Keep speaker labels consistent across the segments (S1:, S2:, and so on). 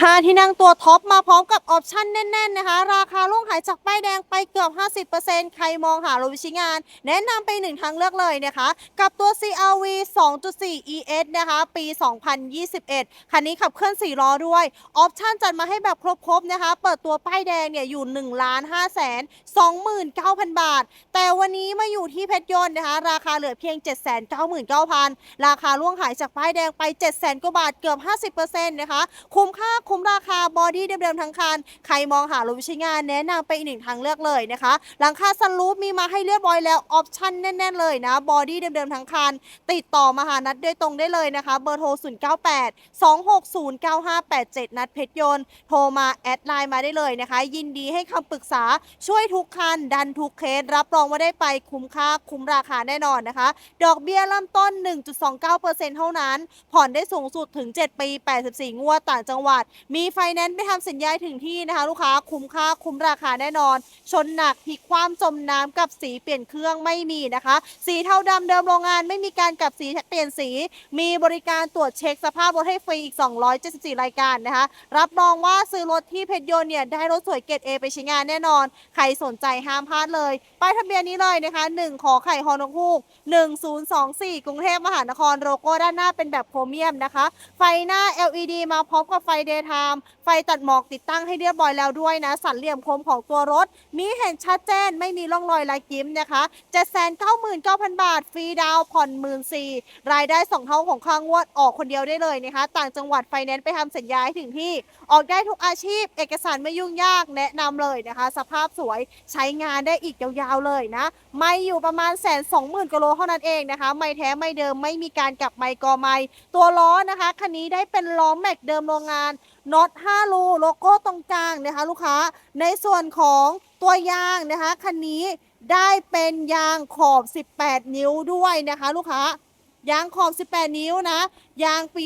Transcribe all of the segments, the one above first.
S1: 5 ที่นั่งตัวท็อปมาพร้อมกับออปชั่นแน่นๆนะคะ ราคาล่วงหายจากป้ายแดงไปเกือบ 50%ใครมองหารถวิชิงาน แนะนำไปหนึ่งทางเลือกเลยนะคะ กับตัว CRV 2.4 ES นะคะ ปี 2021 คันนี้ขับเคลื่อน 4 ล้อด้วย ออปชั่นจัดมาให้แบบครบๆนะคะ เปิดตัวป้ายแดงเนี่ยอยู่ 1,502,900 บาท แต่วันนี้มาอยู่ที่เพชรยนต์นะคะ ราคาเหลือเพียง 799,000 ราคาล่วงหายจากป้ายแดงไป 700,000กว่าบาทเกือบ 50%นะคะ คุ้มค่าคุ้มราคาบอดี้เดิมๆทั้งคัน ใครมองหารถวิชิงานแนะนำไปอีกหนึ่งทางเลือกเลยนะคะ หลังคาสลูปมีมาให้เรียบร้อยแล้วออปชั่นแน่นๆเลยนะบอดี้เดิมๆทั้งคัน ติดต่อมาหานัดโดยตรงได้เลยนะคะ เบอร์โทร 098 260 9587 นัดเพชรยนต์โทรมาแอดไลน์มาได้เลยนะคะ ยินดีให้คำปรึกษาช่วยทุกคัน ดันทุกเคส รับรองว่าได้ไปคุ้มค่าคุ้มราคาแน่นอนนะคะ ดอกเบี้ยเริ่มต้น 1.29%เท่านั้น ผ่อนได้สูงสุดถึง 7 ปี 84 งวดต่างจังหวัดมีไฟแนนซ์ไปทำสัญญาถึงที่นะคะ ลูกค้าคุ้มค่าคุ้มราคาแน่นอน ชนหนักพลิกความจมน้ำกับสีเปลี่ยนเครื่องไม่มีนะคะ สีเทาดำเดิมโรงงานไม่มีการกลับสีเปลี่ยนสี มีบริการตรวจเช็คสภาพรถให้ฟรีอีก 274 รายการนะคะ รับรองว่าซื้อรถที่เพชรยนต์เนี่ยได้รถสวยเกรดเอไปใช้งานแน่นอน ใครสนใจห้ามพลาดเลยป้ายทะเบียนนี้เลยนะคะ 1 ขอไข่ฮอนกฮูก1024 กรุงเทพมหานครโลโก้ด้านหน้าเป็นแบบโครเมียมนะคะ ไฟหน้า LED มาพร้อมกับไฟเดย์ไทม์ไฟตัดหมอกติดตั้งให้เรียบร้อยแล้วด้วยนะ สันเหลี่ยมคมของตัวรถ มีเห็นชัดเจนไม่มีร่องรอยลายกิ้มนะคะ799,000 บาท ฟรีดาวน์ผ่อน14,000รายได้2เท่าของค่างวดออกคนเดียวได้เลยนะคะ ต่างจังหวัดไฟแนนซ์ไปทำสัญญาให้ถึงที่ ออกได้ทุกอาชีพ เอกสารไม่ยุ่งยากแนะนำเลยนะคะ สภาพสวยใช้งานได้อีกยาวๆเลยนะ ไม่อยู่ประมาณแสนสองหมื่นกิโลเท่านั้นเองนะคะ ไม่แท้ไม่เดิมไม่มีการกลับไมค์กอไมค์ตัวล้อนะคะคันนี้ได้เป็นล้อแม็กเดิมโรงงานน็อต5รูโลโก้ตรงกลางนะคะลูกค้า ในส่วนของตัวยางนะคะคันนี้ได้เป็นยางขอบ 18 นิ้วด้วยนะคะลูกค้ายางขอบ 18 นิ้วนะ ยางปี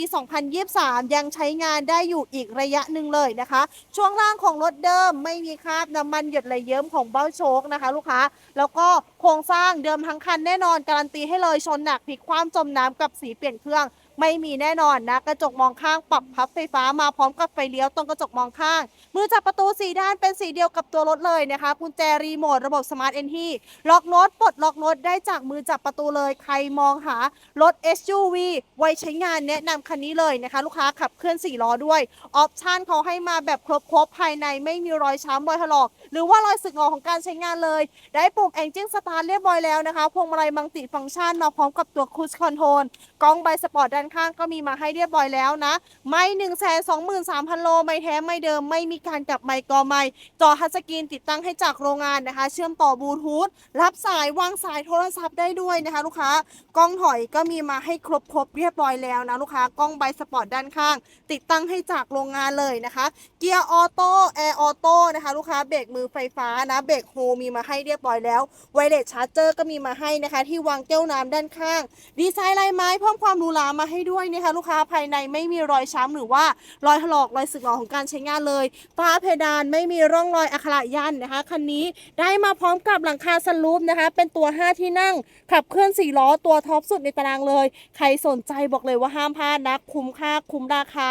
S1: 2023 ยังใช้งานได้อยู่อีกระยะหนึ่งเลยนะคะ ช่วงล่างของรถเดิมไม่มีคราบน้ำมันหยดไหลเยิ้มของเบ้าโชคนะคะ ลูกค้า แล้วก็โครงสร้างเดิมทั้งคันแน่นอนการันตีให้เลยชนหนักพลิกความจมน้ำกับสีเปลี่ยนเครื่อง ไม่มีแน่นอนนะกระจกมองข้างปรับพับไฟฟ้ามาพร้อมกับไฟเลี้ยวตรงกระจกมองข้าง มือจับประตูสีด้านเป็นสีเดียวกับตัวรถเลยนะคะกุญแจรีโมทระบบสมาร์ทเอนทีล็อกรถปลดล็อกรถได้จากมือจับประตูเลย ใครมองหารถ SUV ไว้ใช้งานแนะนำคันนี้เลยนะคะ ลูกค้าขับเคลื่อน4ล้อด้วย ออปชันเขาให้มาแบบครบๆภายในไม่มีรอยช้ำรอยถลอก หรือว่ารอยสึกหรอของการใช้งานเลย ได้ปุ่ม Engine Start เรียบร้อยแล้วนะคะ พวงมาลัยมังติฟังก์ชันมาพร้อมกับตัว Cruise Control กล้องใบสปอร์ตด้านข้างก็มีมาให้เรียบร้อยแล้วนะ ไม่1 2 3 0 0 0 โล ไม่แท้ไม่เดิม ไม่มีการกลับไมค์กอไมค์จอทัชสกรีนติดตั้งให้จากโรงงานนะคะ เชื่อมต่อบลูทูธรับสายวางสายโทรศัพท์ได้ด้วยนะคะ ลูกค้ากล้องถอยก็มีมาให้ครบครบเรียบร้อยแล้วนะลูกค้ากล้องใบสปอร์ตด้านข้าง ติดตั้งให้จากโรงงานเลยนะคะ เกียร์ออโต้แอร์ออโต้นะคะ ลูกค้าเบรกมือไฟฟ้านะเบรกโฮมีมาให้เรียบร้อยแล้วไวเลสชาร์จเจอร์ก็มีมาให้นะคะ ที่วางแก้วน้ำด้านข้าง ดีไซน์ลายไม้เพิ่มความหรูหรามาให้ด้วยนะคะลูกค้าภายในไม่มีรอยช้ำหรือว่ารอยถลอกรอยสึกหรอของการใช้งานเลยฝ้าเพดานไม่มีร่องรอยอักขระยันนะคะคันนี้ได้มาพร้อมกับหลังคาสลูปนะคะ เป็นตัว 5 ที่นั่ง ขับเคลื่อน 4 ล้อตัวท็อปสุดในตารางเลย ใครสนใจบอกเลยว่าห้ามพลาดนะ คุ้มค่าคุ้มราคา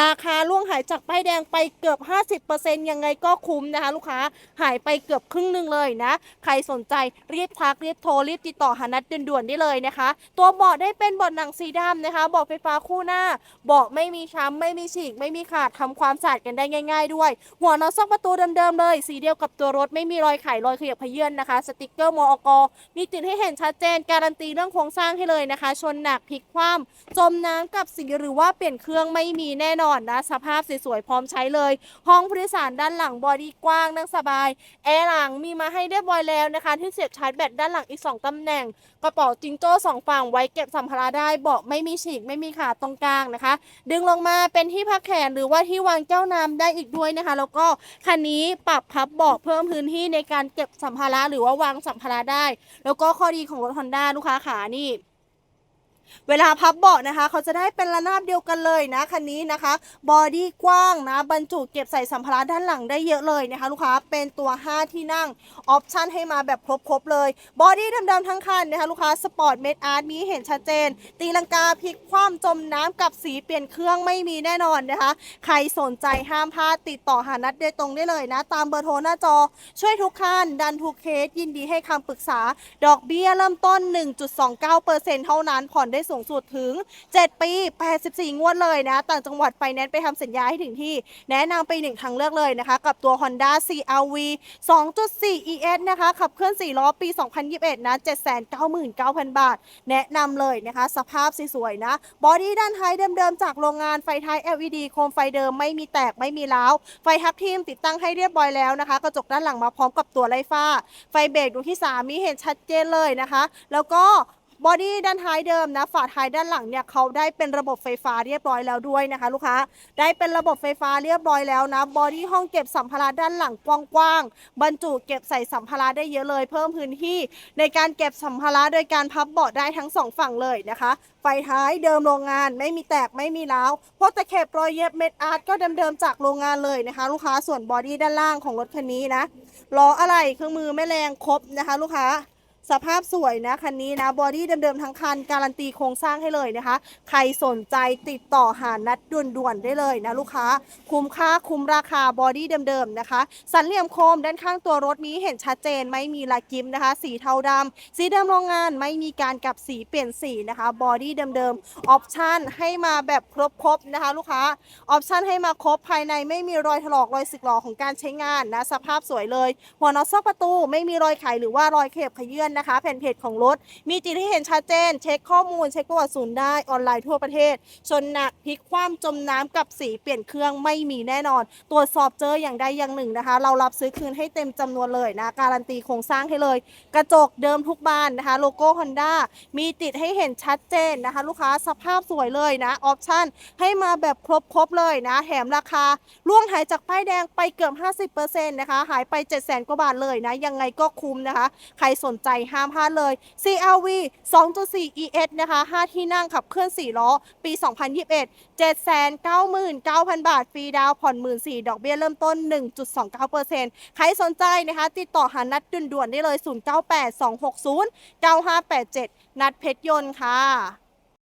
S1: ราคาล่วงหายจากป้ายแดงไปเกือบ 50%ยังไงก็คุ้มนะคะ ลูกค้าหายไปเกือบครึ่งหนึ่งเลยนะ ใครสนใจรีบทักรีบโทรรีบติดต่อหานัดด่วนๆได้เลยนะคะ ตัวเบาะได้เป็นเบาะหนังสีดำนะคะเบาะไฟฟ้าคู่หน้าเบาะไม่มีช้ำไม่มีฉีก ไม่มีขาดทำความสะอาดกันได้ง่าย ๆ ด้วย หัวน็อตซอกประตูเดิมๆเลย สีเดียวกับตัวรถไม่มีรอยไขรอยขยับเขยื่อนนะคะ สติกเกอร์มอกมีติดให้เห็นชัดเจน การันตีเรื่องโครงสร้างให้เลยนะคะ ชนหนักพลิกคว่ำจมน้ำกับสีหรือว่าเปลี่ยนเครื่องไม่มีแน่นอนนะ สภาพสวยๆพร้อมใช้เลย ห้องผู้โดยสารด้านหลังบอดี้กว้างนั่งสบาย แอร์หลังมีมาให้เรียบร้อยแล้วนะคะ ที่เสียบชาร์จแบตด้านหลังอีก 2 ตำแหน่ง กระเป๋าจิงโจ้สองฝั่งไว้เก็บสัมภาระได้ เบาะไม่มีฉีกไม่มีขาดตรงกลางนะคะ ดึงลงมาเป็นที่พักแขนหรือว่าที่วางเจ้าน้ำได้อีกด้วยนะคะ แล้วก็คันนี้ปรับพับเบาะเพิ่มพื้นที่ในการเก็บสัมภาระหรือว่าวางสัมภาระได้ แล้วก็ข้อดีของรถ Honda ลูกค้าขานี่ เวลาพับเบาะนะคะ เขาจะได้เป็นระนาบเดียวกันเลยนะคันนี้นะคะ บอดี้กว้างนะ บรรจุเก็บใส่สัมภาระด้านหลังได้เยอะเลยนะคะ ลูกค้าเป็นตัว 5 ที่นั่ง ออปชันให้มาแบบครบๆเลย บอดี้ดิมๆทั้งคันนะคะ ลูกค้าสปอร์ตเมดอาร์ตมีเห็นชัดเจน ตีลังกาพลิกคว่ำจมน้ำกับสีเปลี่ยนเครื่องไม่มีแน่นอนนะคะ ใครสนใจห้ามพลาดติดต่อหานัดโดยตรงได้เลยนะ ตามเบอร์โทรหน้าจอ ช่วยทุกคันดันทุกเคสยินดีให้คำปรึกษา ดอกเบี้ยเริ่มต้น 1.29%เท่านั้นผ่อนได้สูงสุดถึง 7 ปี 84 งวดเลยนะ ต่างจังหวัดไฟแนนซ์ไปทำสัญญาให้ถึงที่ แนะนำไปหนึ่งทางเลือกเลยนะคะ กับตัว Honda CRV 2.4 ES นะคะ ขับเคลื่อน 4 ล้อปี 2021 นะ 799,000 บาท แนะนำเลยนะคะ สภาพสวยๆนะ บอดี้ด้านท้ายเดิมๆ จากโรงงานไฟท้าย LED โคมไฟเดิมไม่มีแตกไม่มีร้าว ไฟทับทิมติดตั้งให้เรียบร้อยแล้วนะคะ กระจกด้านหลังมาพร้อมกับตัวไล่ฟ้า ไฟเบรกดวงที่ 3 มีเห็นชัดเจนเลยนะคะ แล้วก็ บอดี้ด้านท้ายเดิมนะ ฝาท้ายด้านหลังเนี่ยเขาได้เป็นระบบไฟฟ้าเรียบร้อยแล้วด้วยนะคะ ลูกค้า ได้เป็นระบบไฟฟ้าเรียบร้อยแล้วนะ บอดี้ห้องเก็บสัมภาระด้านหลังกว้างๆ บรรจุเก็บใส่สัมภาระได้เยอะเลย เพิ่มพื้นที่ในการเก็บสัมภาระโดยการพับเบาะได้ทั้งสองฝั่งเลยนะคะ ไฟท้ายเดิมโรงงานไม่มีแตกไม่มีร้าวพวกตะเข็บรอยเย็บเม็ดอาร์ตก็เดิมๆจากโรงงานเลยนะคะ ลูกค้า ส่วนบอดี้ด้านล่างของรถคันนี้นะ ล้ออะไรเครื่องมือไม่แรงครบนะคะ ลูกค้า สภาพสวยนะคันนี้นะบอดี้เดิมๆทั้งคันการันตีโครงสร้างให้เลยนะคะ ใครสนใจติดต่อหานัดด่วนๆได้เลยนะลูกค้า คุ้มค่าคุ้มราคาบอดี้เดิมๆนะคะ สันเหลี่ยมโคมด้านข้างตัวรถนี้เห็นชัดเจนไม่มีลายกิมนะคะ สีเทาดำสีเดิมโรงงานไม่มีการกลับสีเปลี่ยนสีนะคะบอดี้เดิมๆออปชั่นให้มาแบบครบๆนะคะ ลูกค้าออปชั่นให้มาครบภายในไม่มีรอยถลอกรอยสึกหรอของการใช้งานนะสภาพสวยเลย หัวน็อตซอกประตูไม่มีรอยไขหรือว่ารอยเข็บขยื่นนะคะ แผ่นเพจของรถ มีติดให้เห็นชัดเจน เช็คข้อมูลเช็คประวัติศูนย์ได้ออนไลน์ทั่วประเทศ ชนหนักพลิกคว่ำจมน้ำกับสีเปลี่ยนเครื่องไม่มีแน่นอน ตรวจสอบเจออย่างใดอย่างหนึ่งนะคะ เรารับซื้อคืนให้เต็มจำนวนเลยนะการันตีโครงสร้างให้เลย กระจกเดิมทุกบานนะคะ โลโก้ Honda มีติดให้เห็นชัดเจนนะคะ ลูกค้าสภาพสวยเลยนะออปชั่นให้มาแบบครบๆเลยนะแถมราคาล่วงหายจากป้ายแดงไปเกือบ 50%นะคะ หายไป 7 0 0 0 0 0 กว่าบาทเลยนะ ยังไงก็คุ้มนะคะ ใครสนใจห้ามพลาดเลย CLV 2.4 ES นะคะ 5 ที่นั่งขับเคลื่อน 4 ล้อ ปี 2021 799,000 บาท ฟรีดาวผ่อน 14,000ดอกเบี้ยเริ่มต้น 1.29%ใครสนใจนะคะ ติดต่อหานัดด่วนๆได้เลย 0982609587 นัดเพชรยนต์ค่ะ